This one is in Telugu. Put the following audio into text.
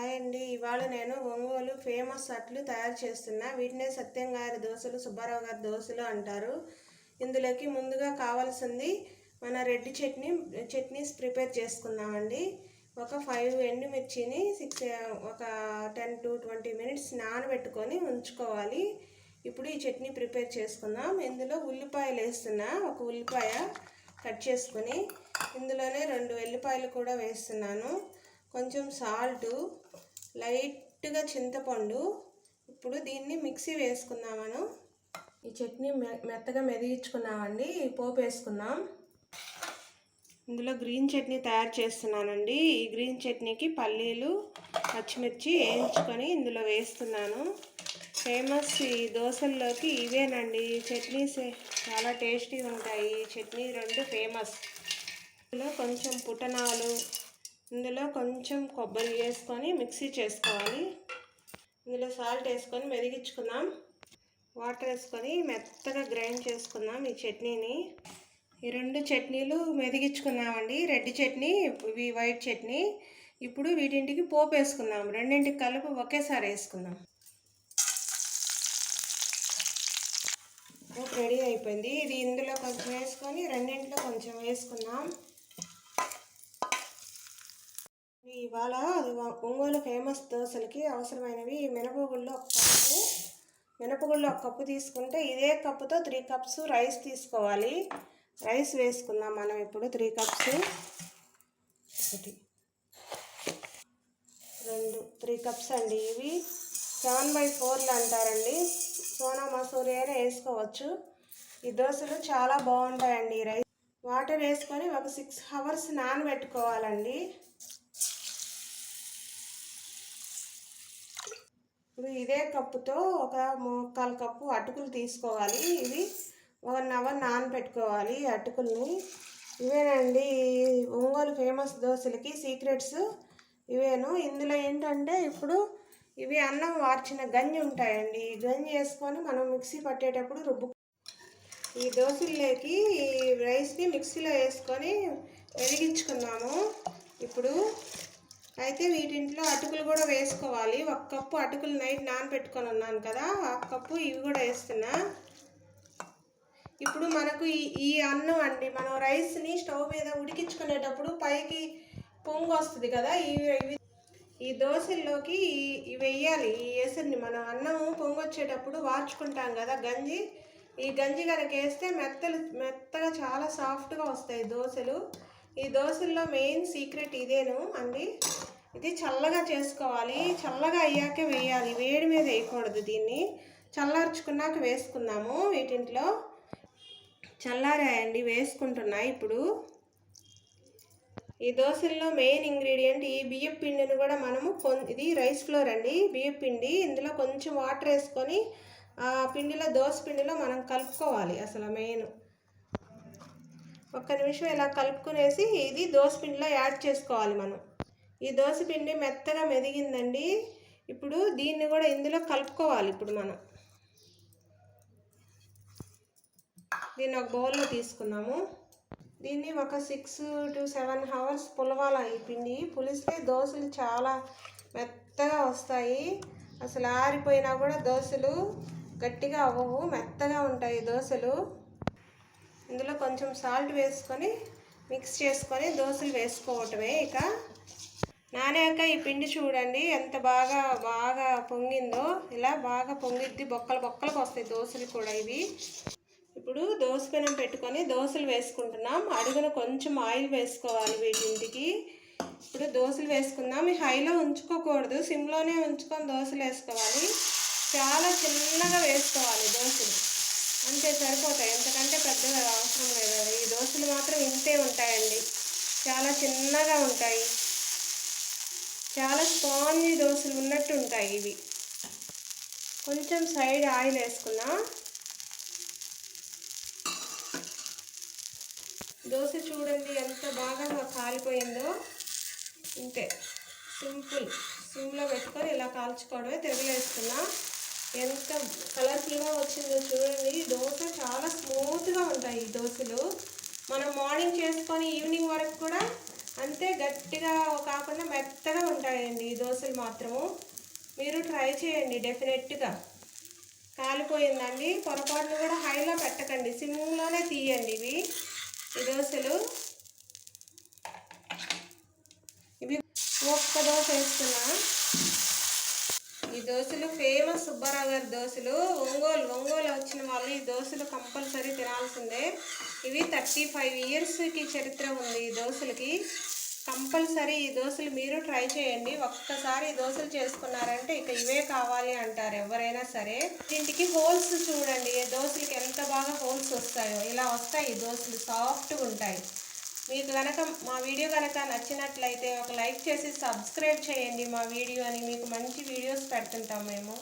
హాయ్ అండి. ఇవాళ నేను ఒంగోలు ఫేమస్ అట్లు తయారు చేస్తున్నా. వీటినే సత్యం గారి దోశలు సుబ్బారావు గారి దోశలు అంటారు. ఇందులోకి ముందుగా కావాల్సింది మన రెడ్ చట్నీ చట్నీస్ ప్రిపేర్ చేసుకుందామండి. ఒక ఫైవ్ ఎండుమిర్చిని సిక్స్ ఒక టెన్ టు ట్వంటీ మినిట్స్ నానబెట్టుకొని ఉంచుకోవాలి. ఇప్పుడు ఈ చట్నీ ప్రిపేర్ చేసుకుందాం. ఇందులో ఉల్లిపాయలు వేస్తున్నా. ఒక ఉల్లిపాయ కట్ చేసుకుని ఇందులోనే రెండు వెల్లిపాయలు కూడా వేస్తున్నాను. కొంచెం సాల్టు లైట్గా చింతపండు. ఇప్పుడు దీన్ని మిక్సీ వేసుకుందామను. ఈ చట్నీ మె- మెత్తగా మెదిగించుకున్నామండి. పోపు వేసుకుందాం. ఇందులో గ్రీన్ చట్నీ తయారు చేస్తున్నానండి. ఈ గ్రీన్ చట్నీకి పల్లీలు పచ్చిమిర్చి వేయించుకొని ఇందులో వేస్తున్నాను. ఫేమస్ ఈ దోశల్లోకి ఇవేనండి. చట్నీస్ చాలా టేస్టీగా ఉంటాయి ఈ చట్నీ రెండు ఫేమస్. ఇందులో కొంచెం పుటనాలు ఇందులో కొంచెం కొబ్బరి వేసుకొని మిక్సీ చేసుకోవాలి. ఇందులో సాల్ట్ వేసుకొని మెదిగించుకుందాం వాటర్ వేసుకొని మెత్తగా గ్రైండ్ చేసుకుందాం ఈ చట్నీని. ఈ రెండు చట్నీలు మెదిగించుకున్నామండి రెడ్ చట్నీ ఇవి వైట్ చట్నీ. ఇప్పుడు వీటింటికి పోపు వేసుకుందాం. రెండింటికి కలిపి ఒకేసారి వేసుకుందాం. పోపు రెడీ అయిపోయింది. ఇది ఇందులో కొంచెం వేసుకొని రెండింటిలో కొంచెం వేసుకుందాం. ఇవాళ అది ఒంగోలు ఫేమస్ దోశలకి అవసరమైనవి మినపగుళ్ళు ఒక కప్పు. మినపగుళ్ళు ఒక కప్పు తీసుకుంటే ఇదే కప్పుతో త్రీ కప్స్ రైస్ తీసుకోవాలి. రైస్ వేసుకుందాం మనం ఇప్పుడు త్రీ కప్స్. ఒకటి. రెండు. త్రీ కప్స్ అండి ఇవి. సెవెన్ బై ఫోర్లు అంటారండి. సోనా మసూరి అయినా వేసుకోవచ్చు. ఈ దోశలు చాలా బాగుంటాయండి ఈ రైస్. వాటర్ వేసుకొని ఒక సిక్స్ అవర్స్ నానబెట్టుకోవాలండి. ఇప్పుడు ఇదే కప్పుతో ఒక ముక్కాలు కప్పు అటుకులు తీసుకోవాలి. ఇవి వన్ అవర్ నానబెట్టుకోవాలి అటుకుల్ని. ఇవేనండి ఒంగోలు ఫేమస్ దోశలకి సీక్రెట్స్ ఇవేను. ఇందులో ఏంటంటే ఇప్పుడు ఇవి అన్నం వార్చిన గంజి ఉంటాయండి. ఈ గంజి వేసుకొని మనం మిక్సీ పట్టేటప్పుడు రుబ్బు ఈ దోశల్లోకి ఈ రైస్ని మిక్సీలో వేసుకొని వెలిగించుకున్నాము. ఇప్పుడు అయితే వీటింట్లో అటుకులు కూడా వేసుకోవాలి. ఒక కప్పు అటుకులు నైట్ నానబెట్టుకొని ఉన్నాను కదా ఆ కప్పు ఇవి కూడా వేస్తున్నా. ఇప్పుడు మనకు ఈ ఈ అన్నం అండి మనం రైస్ని స్టవ్ మీద ఉడికించుకునేటప్పుడు పైకి పొంగు వస్తుంది కదా ఇవి ఈ దోశల్లోకి ఈ- ఇవి వేయాలి. ఈ ఎసురుని మనం అన్నము పొంగు వచ్చేటప్పుడు వార్చుకుంటాం కదా గంజి. ఈ గంజి కనుక వేస్తే మెత్తలు మెత్తగా చాలా సాఫ్ట్గా వస్తాయి దోశలు. ఈ దోశల్లో మెయిన్ సీక్రెట్ ఇదేను అండి. ఇది చల్లగా చేసుకోవాలి. చల్లగా అయ్యాకే వేయాలి. వేడి మీద వేయకూడదు దీన్ని. చల్లార్చుకున్నాక వేసుకుందాము వీటింట్లో. చల్లారాయండి వేసుకుంటున్నా ఇప్పుడు. ఈ దోశల్లో మెయిన్ ఇంగ్రీడియంట్ ఈ బియ్యం పిండిని కూడా మనము కొన్ ఇది రైస్ ఫ్లోర్ అండి. బియ్యం పిండి. ఇందులో కొంచెం వాటర్ వేసుకొని ఆ పిండిలో దోశ పిండిలో మనం కలుపుకోవాలి అసలు మెయిన్. ఒక్క నిమిషం ఇలా కలుపుకునేసి ఇది దోశ పిండిలో యాడ్ చేసుకోవాలి మనం. ఈ దోశ పిండి మెత్తగా మెదిగిందండి. ఇప్పుడు దీన్ని కూడా ఇందులో కలుపుకోవాలి ఇప్పుడు మనం. దీన్ని ఒక బౌల్లో తీసుకున్నాము దీన్ని ఒక సిక్స్ టు సెవెన్ అవర్స్ పులవాల ఈ పిండి. పులిస్తే దోశలు చాలా మెత్తగా వస్తాయి. అసలు ఆరిపోయినా కూడా దోశలు గట్టిగా అవ్వవు మెత్తగా ఉంటాయి దోశలు. ఇందులో కొంచెం సాల్ట్ వేసుకొని మిక్స్ చేసుకొని దోశలు వేసుకోవటమే ఇక. నానాక ఈ పిండి చూడండి ఎంత బాగా బాగా పొంగిందో. ఇలా బాగా పొంగిద్ది బొక్కలు బొక్కలకు వస్తాయి దోశలు కూడా ఇవి. ఇప్పుడు దోశ పెనం పెట్టుకొని దోశలు వేసుకుంటున్నాం. అడుగున కొంచెం ఆయిల్ వేసుకోవాలి వీటింటికి. ఇప్పుడు దోశలు వేసుకుందాం. ఈ హైలో ఉంచుకోకూడదు. సిమ్లోనే ఉంచుకొని దోశలు వేసుకోవాలి. చాలా చిన్నగా వేసుకోవాలి దోశలు. అంతే సరిపోతాయి. ఎంతకంటే పెద్దగా అవసరం లేదు ఈ దోశలు మాత్రం ఇంతే ఉంటాయండి. చాలా చిన్నగా ఉంటాయి. చాలా స్పాంజీ దోశలు ఉన్నట్టు ఉంటాయి ఇవి. కొంచెం సైడ్ ఆయిల్ వేసుకున్నా దోశ చూడండి ఎంత బాగా కాలిపోయిందో. ఇంతే. సింపుల్. సిమ్లో పెట్టుకొని ఇలా కాల్చుకోవడమే తిరగలేస్తున్నా ఎంత కలర్ఫుల్గా వచ్చిందో చూడండి. దోశ చాలా స్మూత్గా ఉంటాయి ఈ దోశలు. మనం మార్నింగ్ చేసుకొని ఈవినింగ్ వరకు కూడా అంతే గట్టిగా కాకుండా మెత్తగా ఉంటాయండి ఈ దోశలు మాత్రము. మీరు ట్రై చేయండి డెఫినెట్గా. కాలిపోయిందండి. పొరపాటును కూడా హైలో పెట్టకండి. సిమ్లోనే తీయండి ఇవి ఈ దోశలు. ఇవి ఒక్క దోశ వేస్తున్నా దోశలు ఫేమస్ సుబ్బారావు గారి దోశలు. ఒంగోలు ఒంగోలు వచ్చిన వాళ్ళు ఈ దోశలు కంపల్సరీ తినాల్సిందే. ఇవి థర్టీ ఫైవ్ ఇయర్స్కి చరిత్ర ఉంది ఈ దోశలకి. కంపల్సరీ ఈ దోశలు మీరు ట్రై చేయండి. ఒక్కసారి ఈ దోశలు చేసుకున్నారంటే ఇక ఇవే కావాలి అంటారు ఎవరైనా సరే. దీంటికి హోల్స్ చూడండి. ఈ దోశలకి ఎంత బాగా హోల్స్ వస్తాయో. ఇలా వస్తాయి ఈ దోశలు. సాఫ్ట్గా ఉంటాయి. మీకు కనుక మా వీడియో కనుక నచ్చినట్లయితే ఒక లైక్ చేసి సబ్స్క్రైబ్ చేయండి మా వీడియోని మీకు మంచి వీడియోస్ పెడుతుంటాం మేము.